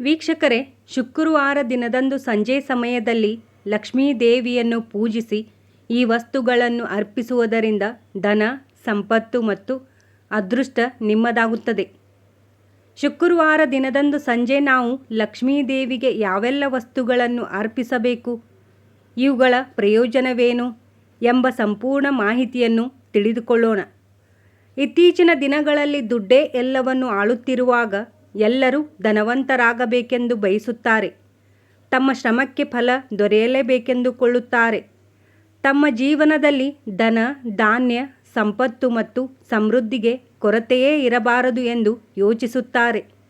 ವೀಕ್ಷಕರೇ, ಶುಕ್ರವಾರ ದಿನದಂದು ಸಂಜೆ ಸಮಯದಲ್ಲಿ ಲಕ್ಷ್ಮೀ ದೇವಿಯನ್ನು ಪೂಜಿಸಿ ಈ ವಸ್ತುಗಳನ್ನು ಅರ್ಪಿಸುವುದರಿಂದ ಧನ, ಸಂಪತ್ತು ಮತ್ತು ಅದೃಷ್ಟ ನಿಮ್ಮದಾಗುತ್ತದೆ. ಶುಕ್ರವಾರ ದಿನದಂದು ಸಂಜೆ ನಾವು ಲಕ್ಷ್ಮೀ ದೇವಿಗೆ ಯಾವೆಲ್ಲ ವಸ್ತುಗಳನ್ನು ಅರ್ಪಿಸಬೇಕು, ಇವುಗಳ ಪ್ರಯೋಜನವೇನು ಎಂಬ ಸಂಪೂರ್ಣ ಮಾಹಿತಿಯನ್ನು ತಿಳಿದುಕೊಳ್ಳೋಣ. ಇತ್ತೀಚಿನ ದಿನಗಳಲ್ಲಿ ದುಡ್ಡೇ ಎಲ್ಲವನ್ನು ಆಳುತ್ತಿರುವಾಗ ಎಲ್ಲರೂ ಧನವಂತರಾಗಬೇಕೆಂದು ಬಯಸುತ್ತಾರೆ. ತಮ್ಮ ಶ್ರಮಕ್ಕೆ ಫಲ ದೊರೆಯಲೇಬೇಕೆಂದುಕೊಳ್ಳುತ್ತಾರೆ. ತಮ್ಮ ಜೀವನದಲ್ಲಿ ಧನ, ಧಾನ್ಯ, ಸಂಪತ್ತು ಮತ್ತು ಸಮೃದ್ಧಿಗೆ ಕೊರತೆಯೇ ಇರಬಾರದು ಎಂದು ಯೋಚಿಸುತ್ತಾರೆ.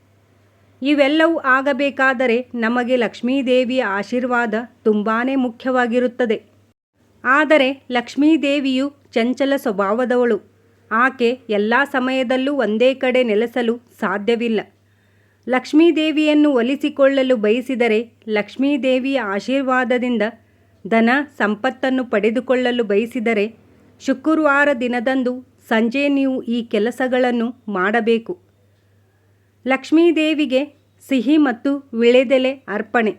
ಇವೆಲ್ಲವೂ ಆಗಬೇಕಾದರೆ ನಮಗೆ ಲಕ್ಷ್ಮೀದೇವಿಯ ಆಶೀರ್ವಾದ ತುಂಬಾ ಮುಖ್ಯವಾಗಿರುತ್ತದೆ. ಆದರೆ ಲಕ್ಷ್ಮೀದೇವಿಯು ಚಂಚಲ ಸ್ವಭಾವದವಳು. ಆಕೆ ಎಲ್ಲ ಸಮಯದಲ್ಲೂ ಒಂದೇ ಕಡೆ ನೆಲೆಸಲು ಸಾಧ್ಯವಿಲ್ಲ. ಲಕ್ಷ್ಮೀದೇವಿಯನ್ನು ಒಲಿಸಿಕೊಳ್ಳಲು ಬಯಸಿದರೆ ಲಕ್ಷ್ಮೀದೇವಿಯ ಆಶೀರ್ವಾದದಿಂದ ಧನ ಸಂಪತ್ತನ್ನು ಪಡೆದುಕೊಳ್ಳಲು ಬಯಸಿದರೆ ಶುಕ್ರವಾರ ದಿನದಂದು ಸಂಜೆ ನೀವು ಈ ಕೆಲಸಗಳನ್ನು ಮಾಡಬೇಕು. ಲಕ್ಷ್ಮೀದೇವಿಗೆ ಸಿಹಿ ಮತ್ತು ವಿಳೆದೆಲೆ ಅರ್ಪಣೆ.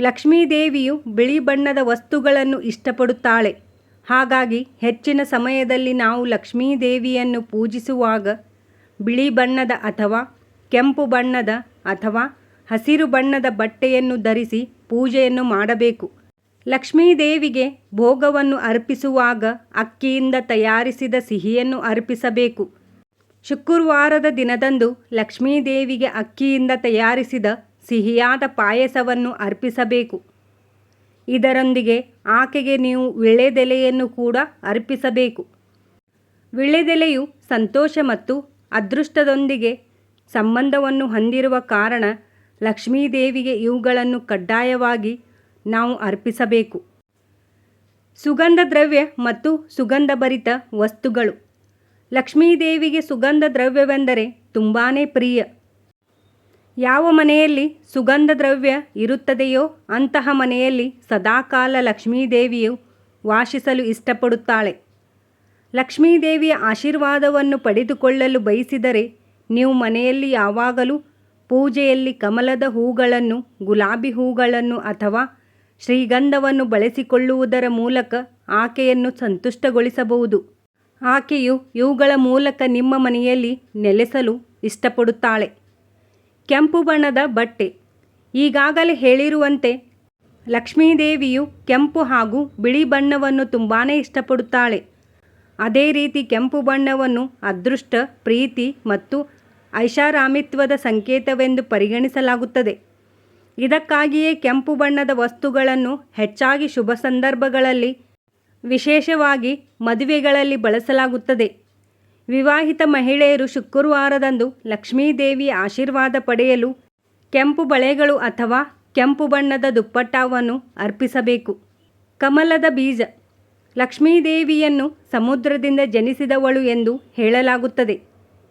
ಲಕ್ಷ್ಮೀದೇವಿಯು ಬಿಳಿ ಬಣ್ಣದ ವಸ್ತುಗಳನ್ನು ಇಷ್ಟಪಡುತ್ತಾಳೆ. ಹಾಗಾಗಿ ಹೆಚ್ಚಿನ ಸಮಯದಲ್ಲಿ ನಾವು ಲಕ್ಷ್ಮೀದೇವಿಯನ್ನು ಪೂಜಿಸುವಾಗ ಬಿಳಿ ಬಣ್ಣದ ಅಥವಾ ಕೆಂಪು ಬಣ್ಣದ ಅಥವಾ ಹಸಿರು ಬಣ್ಣದ ಬಟ್ಟೆಯನ್ನು ಧರಿಸಿ ಪೂಜೆಯನ್ನು ಮಾಡಬೇಕು. ಲಕ್ಷ್ಮೀದೇವಿಗೆ ಭೋಗವನ್ನು ಅರ್ಪಿಸುವಾಗ ಅಕ್ಕಿಯಿಂದ ತಯಾರಿಸಿದ ಸಿಹಿಯನ್ನು ಅರ್ಪಿಸಬೇಕು. ಶುಕ್ರವಾರದ ದಿನದಂದು ಲಕ್ಷ್ಮೀದೇವಿಗೆ ಅಕ್ಕಿಯಿಂದ ತಯಾರಿಸಿದ ಸಿಹಿಯಾದ ಪಾಯಸವನ್ನು ಅರ್ಪಿಸಬೇಕು. ಇದರೊಂದಿಗೆ ಆಕೆಗೆ ನೀವು ವಿಳೆದೆಲೆಯನ್ನು ಕೂಡ ಅರ್ಪಿಸಬೇಕು. ವಿಳೆದೆಲೆಯು ಸಂತೋಷ ಮತ್ತು ಅದೃಷ್ಟದೊಂದಿಗೆ ಸಂಬಂಧವನ್ನು ಹೊಂದಿರುವ ಕಾರಣ ಲಕ್ಷ್ಮೀದೇವಿಗೆ ಇವುಗಳನ್ನು ಕಡ್ಡಾಯವಾಗಿ ನಾವು ಅರ್ಪಿಸಬೇಕು. ಸುಗಂಧ ದ್ರವ್ಯ ಮತ್ತು ಸುಗಂಧಭರಿತ ವಸ್ತುಗಳು. ಲಕ್ಷ್ಮೀದೇವಿಗೆ ಸುಗಂಧ ದ್ರವ್ಯವೆಂದರೆ ತುಂಬಾ ಪ್ರಿಯ. ಯಾವ ಮನೆಯಲ್ಲಿ ಸುಗಂಧ ದ್ರವ್ಯ ಇರುತ್ತದೆಯೋ ಅಂತಹ ಮನೆಯಲ್ಲಿ ಸದಾಕಾಲ ಲಕ್ಷ್ಮೀದೇವಿಯು ವಾಸಿಸಲು ಇಷ್ಟಪಡುತ್ತಾಳೆ. ಲಕ್ಷ್ಮೀದೇವಿಯ ಆಶೀರ್ವಾದವನ್ನು ಪಡೆದುಕೊಳ್ಳಲು ಬಯಸಿದರೆ ನೀವು ಮನೆಯಲ್ಲಿ ಯಾವಾಗಲೂ ಪೂಜೆಯಲ್ಲಿ ಕಮಲದ ಹೂಗಳನ್ನು, ಗುಲಾಬಿ ಹೂಗಳನ್ನು ಅಥವಾ ಶ್ರೀಗಂಧವನ್ನು ಬಳಸಿಕೊಳ್ಳುವುದರ ಮೂಲಕ ಆಕೆಯನ್ನು ಸಂತುಷ್ಟಗೊಳಿಸಬಹುದು. ಆಕೆಯು ಇವುಗಳ ಮೂಲಕ ನಿಮ್ಮ ಮನೆಯಲ್ಲಿ ನೆಲೆಸಲು ಇಷ್ಟಪಡುತ್ತಾಳೆ. ಕೆಂಪು ಬಣ್ಣದ ಬಟ್ಟೆ. ಈಗಾಗಲೇ ಹೇಳಿರುವಂತೆ ಲಕ್ಷ್ಮೀದೇವಿಯು ಕೆಂಪು ಹಾಗೂ ಬಿಳಿ ಬಣ್ಣವನ್ನು ತುಂಬಾ ಇಷ್ಟಪಡುತ್ತಾಳೆ. ಅದೇ ರೀತಿ ಕೆಂಪು ಬಣ್ಣವನ್ನು ಅದೃಷ್ಟ, ಪ್ರೀತಿ ಮತ್ತು ಐಷಾರಾಮಿತ್ವದ ಸಂಕೇತವೆಂದು ಪರಿಗಣಿಸಲಾಗುತ್ತದೆ. ಇದಕ್ಕಾಗಿಯೇ ಕೆಂಪು ಬಣ್ಣದ ವಸ್ತುಗಳನ್ನು ಹೆಚ್ಚಾಗಿ ಶುಭ ಸಂದರ್ಭಗಳಲ್ಲಿ, ವಿಶೇಷವಾಗಿ ಮದುವೆಗಳಲ್ಲಿ ಬಳಸಲಾಗುತ್ತದೆ. ವಿವಾಹಿತ ಮಹಿಳೆಯರು ಶುಕ್ರವಾರದಂದು ಲಕ್ಷ್ಮೀದೇವಿ ಆಶೀರ್ವಾದ ಪಡೆಯಲು ಕೆಂಪು ಬಳೆಗಳು ಅಥವಾ ಕೆಂಪು ಬಣ್ಣದ ದುಪ್ಪಟ್ಟವನ್ನು ಅರ್ಪಿಸಬೇಕು. ಕಮಲದ ಬೀಜ ಲಕ್ಷ್ಮೀದೇವಿಯನ್ನು ಸಮುದ್ರದಿಂದ ಜನಿಸಿದವಳು ಎಂದು ಹೇಳಲಾಗುತ್ತದೆ.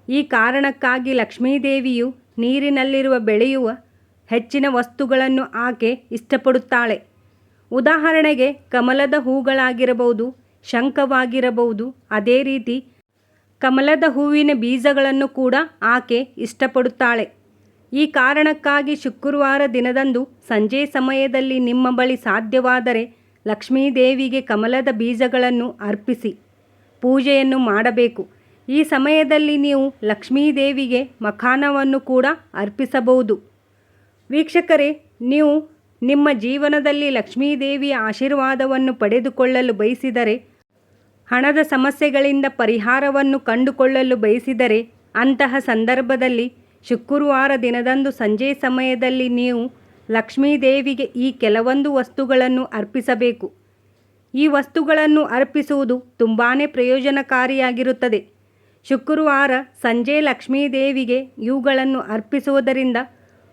ಈ ಕಾರಣಕ್ಕಾಗಿ ಲಕ್ಷ್ಮೀದೇವಿಯು ನೀರಿನಲ್ಲಿರುವ ಬೆಳೆಯುವ ಹೆಚ್ಚಿನ ವಸ್ತುಗಳನ್ನು ಆಕೆ ಇಷ್ಟಪಡುತ್ತಾಳೆ. ಉದಾಹರಣೆಗೆ ಕಮಲದ ಹೂಗಳಾಗಿರಬಹುದು, ಶಂಖವಾಗಿರಬಹುದು, ಅದೇ ರೀತಿ ಕಮಲದ ಹೂವಿನ ಬೀಜಗಳನ್ನು ಕೂಡ ಆಕೆ ಇಷ್ಟಪಡುತ್ತಾಳೆ. ಈ ಕಾರಣಕ್ಕಾಗಿ ಶುಕ್ರವಾರ ದಿನದಂದು ಸಂಜೆ ಸಮಯದಲ್ಲಿ ನಿಮ್ಮ ಬಳಿ ಸಾಧ್ಯವಾದರೆ ಲಕ್ಷ್ಮೀದೇವಿಗೆ ಕಮಲದ ಬೀಜಗಳನ್ನು ಅರ್ಪಿಸಿ, ಪೂಜೆಯನ್ನು ಮಾಡಬೇಕು. ಈ ಸಮಯದಲ್ಲಿ ನೀವು ಲಕ್ಷ್ಮೀದೇವಿಗೆ ಮಖಾನವನ್ನು ಕೂಡ ಅರ್ಪಿಸಬಹುದು. ವೀಕ್ಷಕರೇ, ನೀವು ನಿಮ್ಮ ಜೀವನದಲ್ಲಿ ಲಕ್ಷ್ಮೀದೇವಿಯ ಆಶೀರ್ವಾದವನ್ನು ಪಡೆದುಕೊಳ್ಳಲು ಬಯಸಿದರೆ, ಹಣದ ಸಮಸ್ಯೆಗಳಿಂದ ಪರಿಹಾರವನ್ನು ಕಂಡುಕೊಳ್ಳಲು ಬಯಸಿದರೆ, ಅಂತಹ ಸಂದರ್ಭದಲ್ಲಿ ಶುಕ್ರವಾರ ದಿನದಂದು ಸಂಜೆ ಸಮಯದಲ್ಲಿ ನೀವು ಲಕ್ಷ್ಮೀದೇವಿಗೆ ಈ ಕೆಲವೊಂದು ವಸ್ತುಗಳನ್ನು ಅರ್ಪಿಸಬೇಕು. ಈ ವಸ್ತುಗಳನ್ನು ಅರ್ಪಿಸುವುದು ತುಂಬಾ ಪ್ರಯೋಜನಕಾರಿಯಾಗಿರುತ್ತದೆ. ಶುಕ್ರವಾರ ಸಂಜೆ ಲಕ್ಷ್ಮೀದೇವಿಗೆ ಇವುಗಳನ್ನು ಅರ್ಪಿಸುವುದರಿಂದ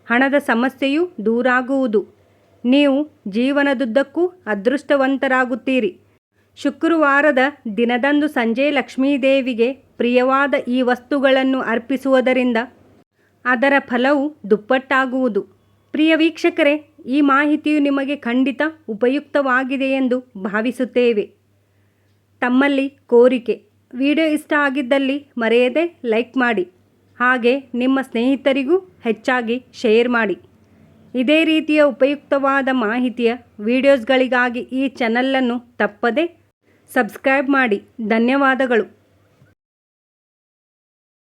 ಹಣದ ಸಮಸ್ಯೆಯು ದೂರಾಗುವುದು. ನೀವು ಜೀವನದುದ್ದಕ್ಕೂ ಅದೃಷ್ಟವಂತರಾಗುತ್ತೀರಿ. ಶುಕ್ರವಾರದ ದಿನದಂದು ಸಂಜೆ ಲಕ್ಷ್ಮೀದೇವಿಗೆ ಪ್ರಿಯವಾದ ಈ ವಸ್ತುಗಳನ್ನು ಅರ್ಪಿಸುವುದರಿಂದ ಅದರ ಫಲವು ದುಪ್ಪಟ್ಟಾಗುವುದು. ಪ್ರಿಯ ವೀಕ್ಷಕರೇ, ಈ ಮಾಹಿತಿಯು ನಿಮಗೆ ಖಂಡಿತ ಉಪಯುಕ್ತವಾಗಿದೆ ಎಂದು ಭಾವಿಸುತ್ತೇವೆ. ತಮ್ಮಲ್ಲಿ ಕೋರಿಕೆ. ವಿಡಿಯೋ ಇಷ್ಟ ಆಗಿದ್ದಲ್ಲಿ ಮರೆಯದೆ ಲೈಕ್ ಮಾಡಿ. ಹಾಗೆ ನಿಮ್ಮ ಸ್ನೇಹಿತರಿಗೂ ಹೆಚ್ಚಾಗಿ ಶೇರ್ ಮಾಡಿ. ಇದೇ ರೀತಿಯ ಉಪಯುಕ್ತವಾದ ಮಾಹಿತಿಯ ವಿಡಿಯೋಸ್ಗಳಿಗಾಗಿ ಈ ಚಾನಲನ್ನು ತಪ್ಪದೆ ಸಬ್ಸ್ಕ್ರೈಬ್ ಮಾಡಿ. ಧನ್ಯವಾದಗಳು.